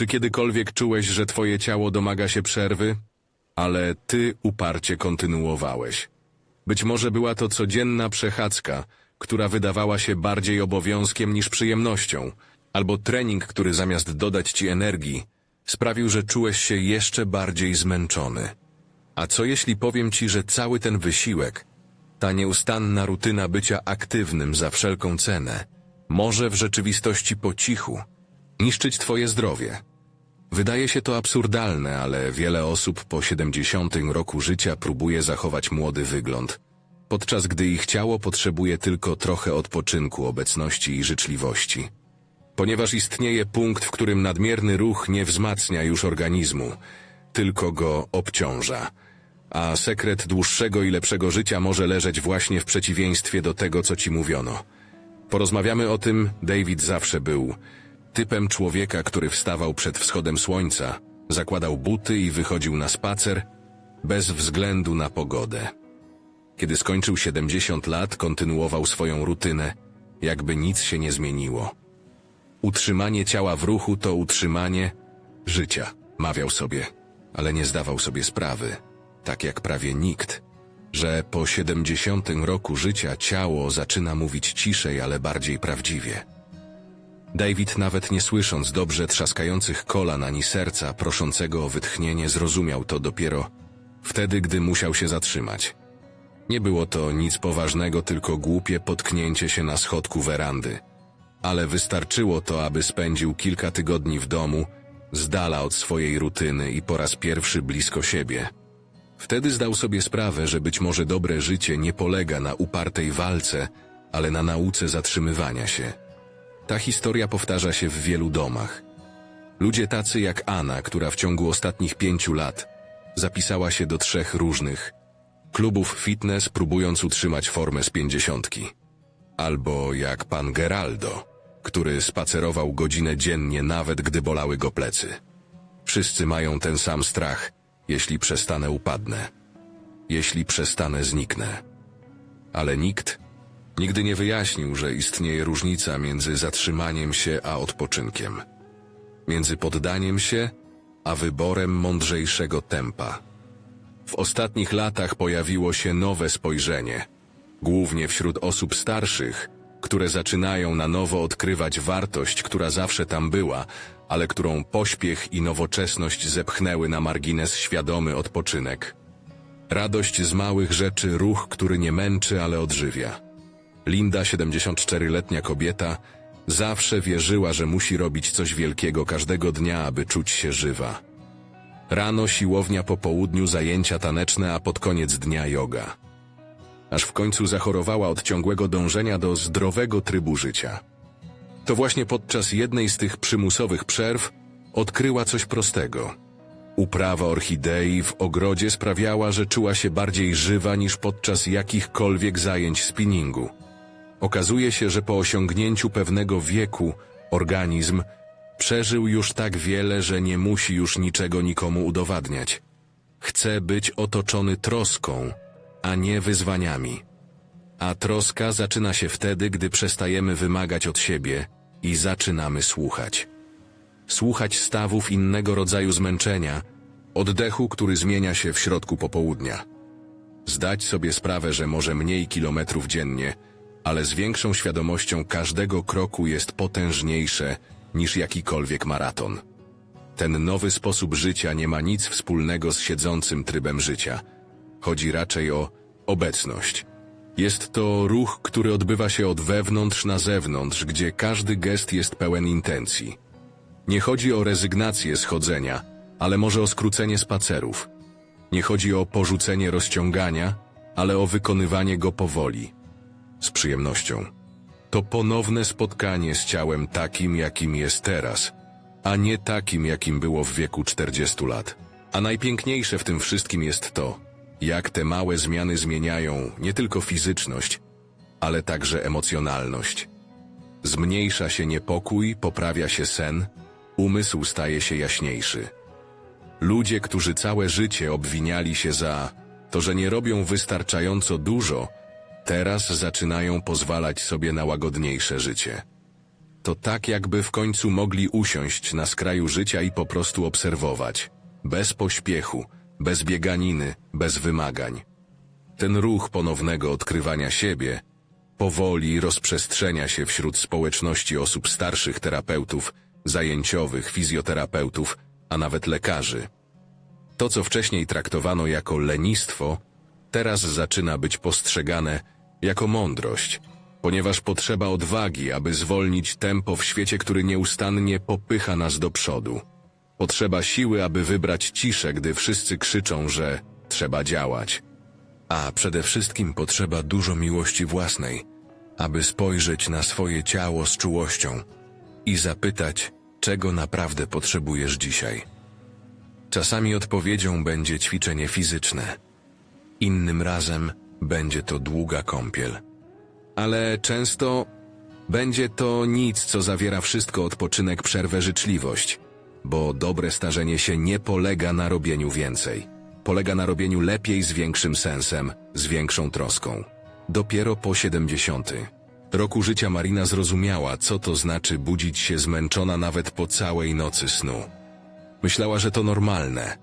Czy kiedykolwiek czułeś, że twoje ciało domaga się przerwy? Ale ty uparcie kontynuowałeś. Być może była to codzienna przechadzka, która wydawała się bardziej obowiązkiem niż przyjemnością, albo trening, który zamiast dodać ci energii, sprawił, że czułeś się jeszcze bardziej zmęczony. A co jeśli powiem ci, że cały ten wysiłek, ta nieustanna rutyna bycia aktywnym za wszelką cenę, może w rzeczywistości po cichu niszczyć twoje zdrowie? Wydaje się to absurdalne, ale wiele osób po 70 roku życia próbuje zachować młody wygląd, podczas gdy ich ciało potrzebuje tylko trochę odpoczynku, obecności i życzliwości. Ponieważ istnieje punkt, w którym nadmierny ruch nie wzmacnia już organizmu, tylko go obciąża. A sekret dłuższego i lepszego życia może leżeć właśnie w przeciwieństwie do tego, co ci mówiono. Porozmawiamy o tym, David zawsze był typem człowieka, który wstawał przed wschodem słońca, zakładał buty i wychodził na spacer, bez względu na pogodę. Kiedy skończył 70 lat, kontynuował swoją rutynę, jakby nic się nie zmieniło. Utrzymanie ciała w ruchu to utrzymanie życia, mawiał sobie, ale nie zdawał sobie sprawy, tak jak prawie nikt, że po 70 roku życia ciało zaczyna mówić ciszej, ale bardziej prawdziwie. David, nawet nie słysząc dobrze trzaskających kolan ani serca proszącego o wytchnienie, zrozumiał to dopiero wtedy, gdy musiał się zatrzymać. Nie było to nic poważnego, tylko głupie potknięcie się na schodku werandy. Ale wystarczyło to, aby spędził kilka tygodni w domu, z dala od swojej rutyny i po raz pierwszy blisko siebie. Wtedy zdał sobie sprawę, że być może dobre życie nie polega na upartej walce, ale na nauce zatrzymywania się. Ta historia powtarza się w wielu domach. Ludzie tacy jak Anna, która w ciągu ostatnich pięciu lat zapisała się do trzech różnych klubów fitness, próbując utrzymać formę z pięćdziesiątki. Albo jak pan Geraldo, który spacerował godzinę dziennie, nawet gdy bolały go plecy. Wszyscy mają ten sam strach, jeśli przestanę upadnę. Jeśli przestanę zniknę. Ale nikt nigdy nie wyjaśnił, że istnieje różnica między zatrzymaniem się a odpoczynkiem. Między poddaniem się a wyborem mądrzejszego tempa. W ostatnich latach pojawiło się nowe spojrzenie, głównie wśród osób starszych, które zaczynają na nowo odkrywać wartość, która zawsze tam była, ale którą pośpiech i nowoczesność zepchnęły na margines świadomy odpoczynek. Radość z małych rzeczy, ruch, który nie męczy, ale odżywia. Linda, 74-letnia kobieta, zawsze wierzyła, że musi robić coś wielkiego każdego dnia, aby czuć się żywa. Rano siłownia, po południu zajęcia taneczne, a pod koniec dnia yoga. Aż w końcu zachorowała od ciągłego dążenia do zdrowego trybu życia. To właśnie podczas jednej z tych przymusowych przerw odkryła coś prostego. Uprawa orchidei w ogrodzie sprawiała, że czuła się bardziej żywa niż podczas jakichkolwiek zajęć spinningu. Okazuje się, że po osiągnięciu pewnego wieku organizm przeżył już tak wiele, że nie musi już niczego nikomu udowadniać. Chce być otoczony troską, a nie wyzwaniami. A troska zaczyna się wtedy, gdy przestajemy wymagać od siebie i zaczynamy słuchać. Słuchać stawów innego rodzaju zmęczenia, oddechu, który zmienia się w środku popołudnia. Zdać sobie sprawę, że może mniej kilometrów dziennie, ale z większą świadomością każdego kroku jest potężniejsze niż jakikolwiek maraton. Ten nowy sposób życia nie ma nic wspólnego z siedzącym trybem życia. Chodzi raczej o obecność. Jest to ruch, który odbywa się od wewnątrz na zewnątrz, gdzie każdy gest jest pełen intencji. Nie chodzi o rezygnację z chodzenia, ale może o skrócenie spacerów. Nie chodzi o porzucenie rozciągania, ale o wykonywanie go powoli, z przyjemnością. To ponowne spotkanie z ciałem takim, jakim jest teraz, a nie takim, jakim było w wieku 40 lat. A najpiękniejsze w tym wszystkim jest to, jak te małe zmiany zmieniają nie tylko fizyczność, ale także emocjonalność. Zmniejsza się niepokój, poprawia się sen, umysł staje się jaśniejszy. Ludzie, którzy całe życie obwiniali się za to, że nie robią wystarczająco dużo, teraz zaczynają pozwalać sobie na łagodniejsze życie. To tak, jakby w końcu mogli usiąść na skraju życia i po prostu obserwować. Bez pośpiechu, bez bieganiny, bez wymagań. Ten ruch ponownego odkrywania siebie powoli rozprzestrzenia się wśród społeczności osób starszych terapeutów, zajęciowych, fizjoterapeutów, a nawet lekarzy. To, co wcześniej traktowano jako lenistwo, teraz zaczyna być postrzegane jako mądrość, ponieważ potrzeba odwagi, aby zwolnić tempo w świecie, który nieustannie popycha nas do przodu. Potrzeba siły, aby wybrać ciszę, gdy wszyscy krzyczą, że trzeba działać. A przede wszystkim potrzeba dużo miłości własnej, aby spojrzeć na swoje ciało z czułością i zapytać, czego naprawdę potrzebujesz dzisiaj. Czasami odpowiedzią będzie ćwiczenie fizyczne, innym razem będzie to długa kąpiel. Ale często będzie to nic, co zawiera wszystko odpoczynek, przerwę, życzliwość, bo dobre starzenie się nie polega na robieniu więcej. Polega na robieniu lepiej z większym sensem, z większą troską. Dopiero po 70. roku życia Marina zrozumiała, co to znaczy budzić się zmęczona nawet po całej nocy snu. Myślała, że to normalne.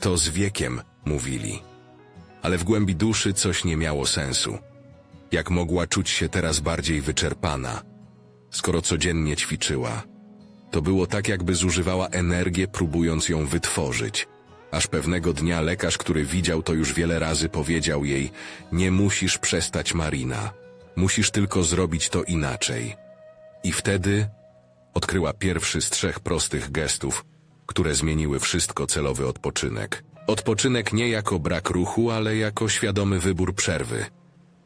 To z wiekiem, mówili. Ale w głębi duszy coś nie miało sensu. Jak mogła czuć się teraz bardziej wyczerpana, skoro codziennie ćwiczyła? To było tak, jakby zużywała energię, próbując ją wytworzyć. Aż pewnego dnia lekarz, który widział to już wiele razy, powiedział jej: Nie musisz przestać, Marina. Musisz tylko zrobić to inaczej. I wtedy odkryła pierwszy z trzech prostych gestów, które zmieniły wszystko celowy odpoczynek. Odpoczynek nie jako brak ruchu, ale jako świadomy wybór przerwy.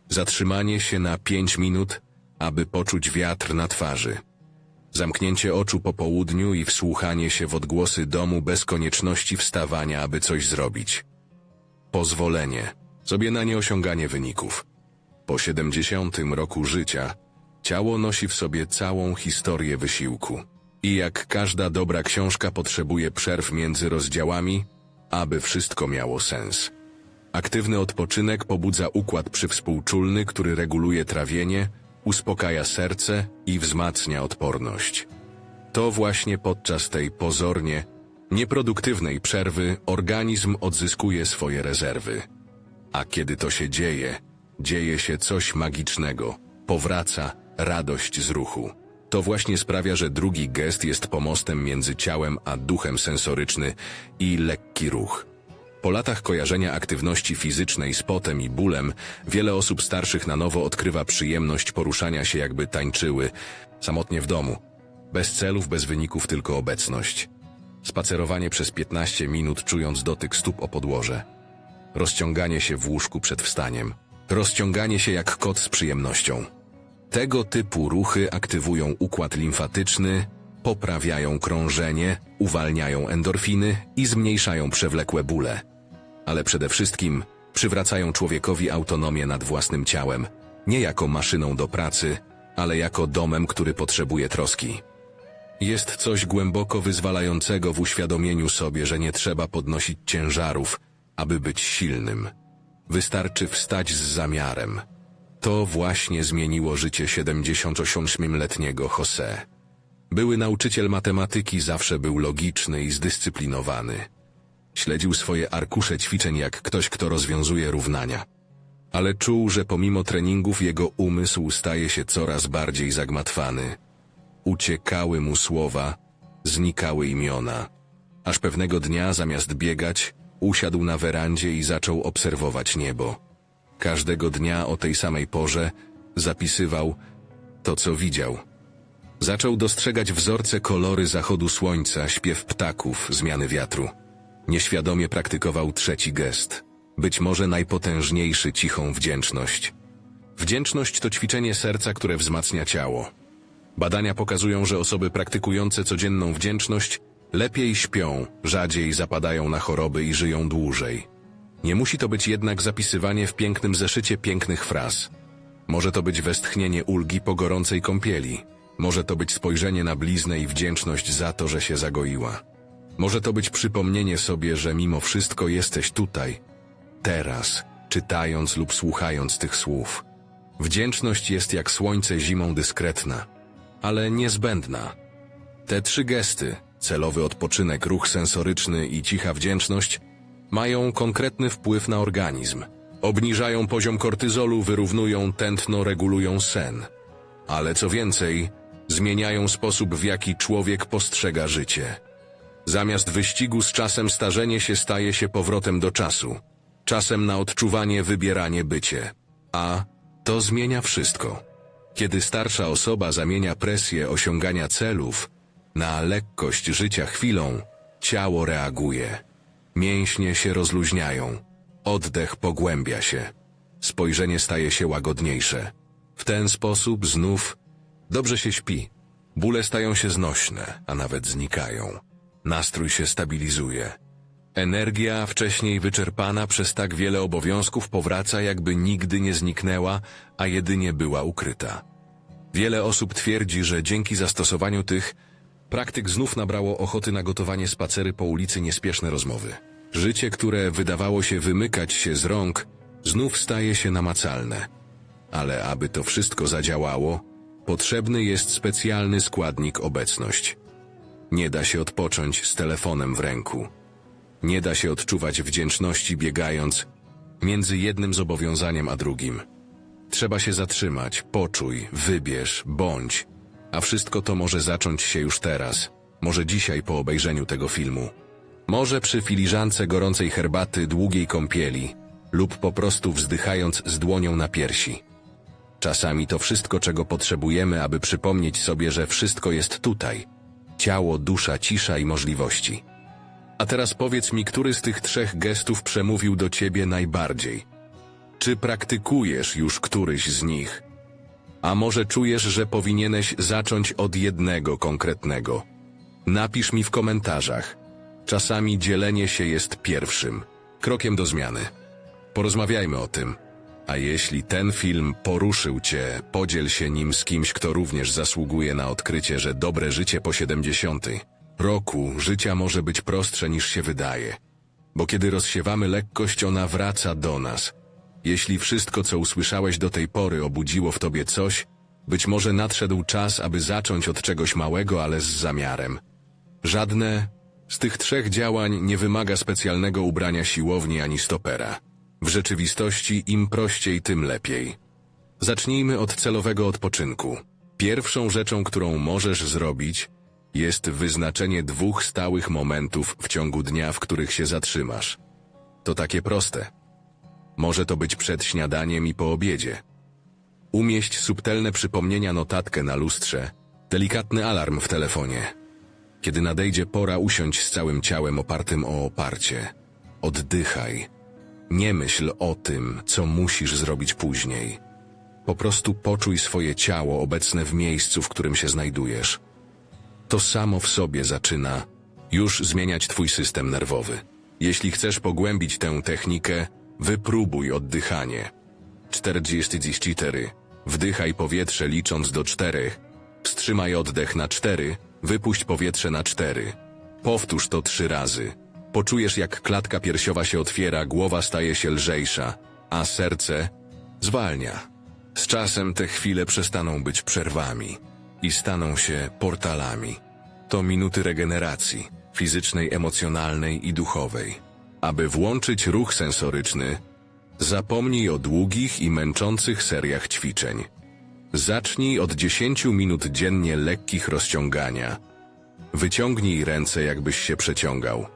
Zatrzymanie się na pięć minut, aby poczuć wiatr na twarzy. Zamknięcie oczu po południu i wsłuchanie się w odgłosy domu bez konieczności wstawania, aby coś zrobić. Pozwolenie, sobie na nieosiąganie wyników. Po 70 roku życia ciało nosi w sobie całą historię wysiłku. I jak każda dobra książka potrzebuje przerw między rozdziałami, aby wszystko miało sens. Aktywny odpoczynek pobudza układ przywspółczulny, który reguluje trawienie, uspokaja serce i wzmacnia odporność. To właśnie podczas tej pozornie nieproduktywnej przerwy organizm odzyskuje swoje rezerwy. A kiedy to się dzieje, dzieje się coś magicznego, powraca radość z ruchu. To właśnie sprawia, że drugi gest jest pomostem między ciałem a duchem sensoryczny i lekki ruch. Po latach kojarzenia aktywności fizycznej z potem i bólem, wiele osób starszych na nowo odkrywa przyjemność poruszania się jakby tańczyły, samotnie w domu. Bez celów, bez wyników, tylko obecność. Spacerowanie przez 15 minut, czując dotyk stóp o podłoże. Rozciąganie się w łóżku przed wstaniem. Rozciąganie się jak kot z przyjemnością. Tego typu ruchy aktywują układ limfatyczny, poprawiają krążenie, uwalniają endorfiny i zmniejszają przewlekłe bóle. Ale przede wszystkim przywracają człowiekowi autonomię nad własnym ciałem, nie jako maszyną do pracy, ale jako domem, który potrzebuje troski. Jest coś głęboko wyzwalającego w uświadomieniu sobie, że nie trzeba podnosić ciężarów, aby być silnym. Wystarczy wstać z zamiarem. To właśnie zmieniło życie 78-letniego Jose. Były nauczyciel matematyki zawsze był logiczny i zdyscyplinowany. Śledził swoje arkusze ćwiczeń jak ktoś, kto rozwiązuje równania. Ale czuł, że pomimo treningów jego umysł staje się coraz bardziej zagmatwany. Uciekały mu słowa, znikały imiona. Aż pewnego dnia, zamiast biegać, usiadł na werandzie i zaczął obserwować niebo. Każdego dnia o tej samej porze zapisywał to, co widział. Zaczął dostrzegać wzorce kolory zachodu słońca, śpiew ptaków, zmiany wiatru. Nieświadomie praktykował trzeci gest, być może najpotężniejszy cichą wdzięczność. Wdzięczność to ćwiczenie serca, które wzmacnia ciało. Badania pokazują, że osoby praktykujące codzienną wdzięczność lepiej śpią, rzadziej zapadają na choroby i żyją dłużej. Nie musi to być jednak zapisywanie w pięknym zeszycie pięknych fraz. Może to być westchnienie ulgi po gorącej kąpieli. Może to być spojrzenie na bliznę i wdzięczność za to, że się zagoiła. Może to być przypomnienie sobie, że mimo wszystko jesteś tutaj, teraz, czytając lub słuchając tych słów. Wdzięczność jest jak słońce zimą dyskretna. ale niezbędna. Te trzy gesty celowy odpoczynek, ruch sensoryczny i cicha wdzięczność mają konkretny wpływ na organizm. Obniżają poziom kortyzolu, wyrównują tętno, regulują sen. Ale co więcej, zmieniają sposób, w jaki człowiek postrzega życie. Zamiast wyścigu z czasem starzenie się staje się powrotem do czasu. Czasem na odczuwanie, wybieranie, bycie. A to zmienia wszystko. Kiedy starsza osoba zamienia presję osiągania celów na lekkość życia chwilą, ciało reaguje. Mięśnie się rozluźniają. Oddech pogłębia się. Spojrzenie staje się łagodniejsze. W ten sposób znów dobrze się śpi. Bóle stają się znośne, a nawet znikają. Nastrój się stabilizuje. Energia, wcześniej wyczerpana przez tak wiele obowiązków, powraca, jakby nigdy nie zniknęła, a jedynie była ukryta. Wiele osób twierdzi, że dzięki zastosowaniu tych praktyk znów nabrało ochoty na gotowanie spacery po ulicy, niespieszne rozmowy. Życie, które wydawało się wymykać się z rąk, znów staje się namacalne. Ale aby to wszystko zadziałało, potrzebny jest specjalny składnik obecność. Nie da się odpocząć z telefonem w ręku. Nie da się odczuwać wdzięczności biegając między jednym zobowiązaniem a drugim. Trzeba się zatrzymać, poczuj, wybierz, bądź. A wszystko to może zacząć się już teraz, może dzisiaj po obejrzeniu tego filmu. Może przy filiżance gorącej herbaty, długiej kąpieli lub po prostu wzdychając z dłonią na piersi. Czasami to wszystko, czego potrzebujemy, aby przypomnieć sobie, że wszystko jest tutaj. Ciało, dusza, cisza i możliwości. A teraz powiedz mi, który z tych trzech gestów przemówił do ciebie najbardziej? Czy praktykujesz już któryś z nich? A może czujesz, że powinieneś zacząć od jednego konkretnego? Napisz mi w komentarzach. Czasami dzielenie się jest pierwszym krokiem do zmiany. Porozmawiajmy o tym. A jeśli ten film poruszył cię, podziel się nim z kimś, kto również zasługuje na odkrycie, że dobre życie po 70 roku życia może być prostsze niż się wydaje. Bo kiedy rozsiewamy lekkość, ona wraca do nas. Jeśli wszystko, co usłyszałeś do tej pory, obudziło w tobie coś, być może nadszedł czas, aby zacząć od czegoś małego, ale z zamiarem. Żadne z tych trzech działań nie wymaga specjalnego ubrania siłowni ani stopera. W rzeczywistości im prościej, tym lepiej. Zacznijmy od celowego odpoczynku. Pierwszą rzeczą, którą możesz zrobić, jest wyznaczenie dwóch stałych momentów w ciągu dnia, w których się zatrzymasz. To takie proste. Może to być przed śniadaniem i po obiedzie. Umieść subtelne przypomnienia notatkę na lustrze, delikatny alarm w telefonie. Kiedy nadejdzie pora, usiądź z całym ciałem opartym o oparcie. Oddychaj. Nie myśl o tym, co musisz zrobić później. Po prostu poczuj swoje ciało obecne w miejscu, w którym się znajdujesz. To samo w sobie zaczyna już zmieniać twój system nerwowy. Jeśli chcesz pogłębić tę technikę, wypróbuj oddychanie. 44. Wdychaj powietrze licząc do czterech. Wstrzymaj oddech na cztery. Wypuść powietrze na cztery. Powtórz to trzy razy. Poczujesz, jak klatka piersiowa się otwiera, głowa staje się lżejsza, a serce zwalnia. Z czasem te chwile przestaną być przerwami i staną się portalami. To minuty regeneracji fizycznej, emocjonalnej i duchowej. Aby włączyć ruch sensoryczny, zapomnij o długich i męczących seriach ćwiczeń. Zacznij od 10 minut dziennie lekkich rozciągania. Wyciągnij ręce, jakbyś się przeciągał.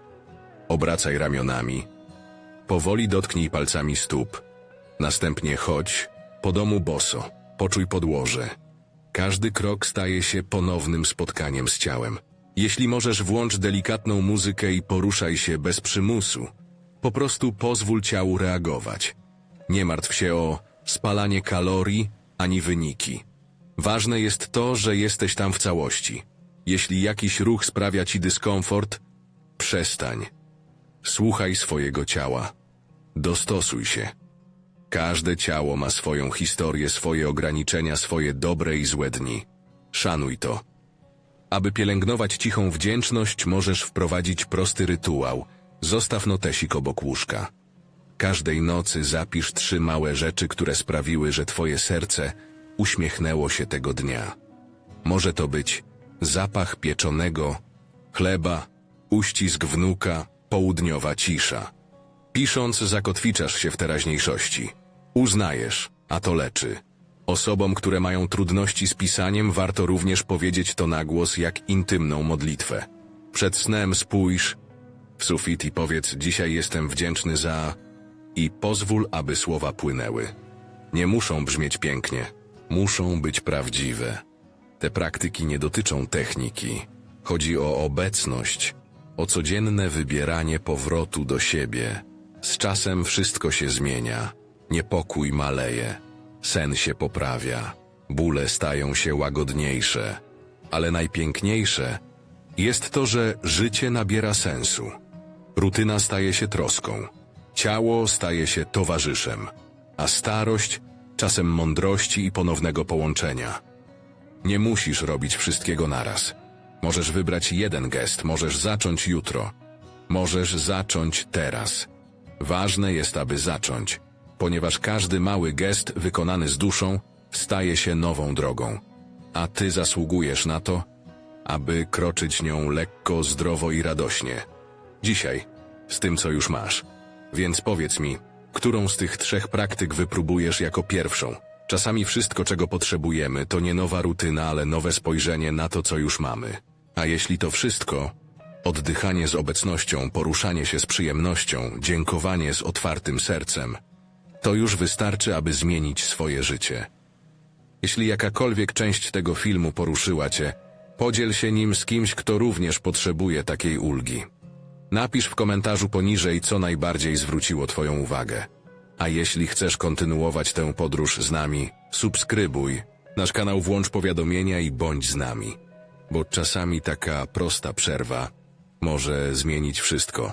Obracaj ramionami. Powoli dotknij palcami stóp. Następnie chodź po domu boso. Poczuj podłoże. Każdy krok staje się ponownym spotkaniem z ciałem. Jeśli możesz, włącz delikatną muzykę i poruszaj się bez przymusu. Po prostu pozwól ciału reagować. Nie martw się o spalanie kalorii ani wyniki. Ważne jest to, że jesteś tam w całości. Jeśli jakiś ruch sprawia ci dyskomfort, przestań. Słuchaj swojego ciała. Dostosuj się. Każde ciało ma swoją historię, swoje ograniczenia, swoje dobre i złe dni. Szanuj to. Aby pielęgnować cichą wdzięczność, możesz wprowadzić prosty rytuał. Zostaw notesik obok łóżka. Każdej nocy zapisz trzy małe rzeczy, które sprawiły, że twoje serce uśmiechnęło się tego dnia. Może to być zapach pieczonego chleba, uścisk wnuka, południowa cisza. Pisząc, zakotwiczasz się w teraźniejszości. Uznajesz, a to leczy. Osobom, które mają trudności z pisaniem, warto również powiedzieć to na głos jak intymną modlitwę. Przed snem spójrz w sufit i powiedz: Dzisiaj jestem wdzięczny za. i pozwól, aby słowa płynęły. Nie muszą brzmieć pięknie, muszą być prawdziwe. Te praktyki nie dotyczą techniki. Chodzi o obecność, o codzienne wybieranie powrotu do siebie. Z czasem wszystko się zmienia. Niepokój maleje, sen się poprawia, bóle stają się łagodniejsze, ale najpiękniejsze jest to, że życie nabiera sensu. Rutyna staje się troską, ciało staje się towarzyszem, a starość czasem mądrości i ponownego połączenia. Nie musisz robić wszystkiego naraz. Możesz wybrać jeden gest, możesz zacząć jutro. Możesz zacząć teraz. Ważne jest, aby zacząć, ponieważ każdy mały gest wykonany z duszą staje się nową drogą. A ty zasługujesz na to, aby kroczyć nią lekko, zdrowo i radośnie. Dzisiaj, z tym co już masz. Więc powiedz mi, którą z tych trzech praktyk wypróbujesz jako pierwszą? Czasami wszystko, czego potrzebujemy, to nie nowa rutyna, ale nowe spojrzenie na to, co już mamy. A jeśli to wszystko, oddychanie z obecnością, poruszanie się z przyjemnością, dziękowanie z otwartym sercem, to już wystarczy, aby zmienić swoje życie. Jeśli jakakolwiek część tego filmu poruszyła Cię, podziel się nim z kimś, kto również potrzebuje takiej ulgi. Napisz w komentarzu poniżej, co najbardziej zwróciło Twoją uwagę. A jeśli chcesz kontynuować tę podróż z nami, subskrybuj nasz kanał, włącz powiadomienia i bądź z nami, bo czasami taka prosta przerwa może zmienić wszystko.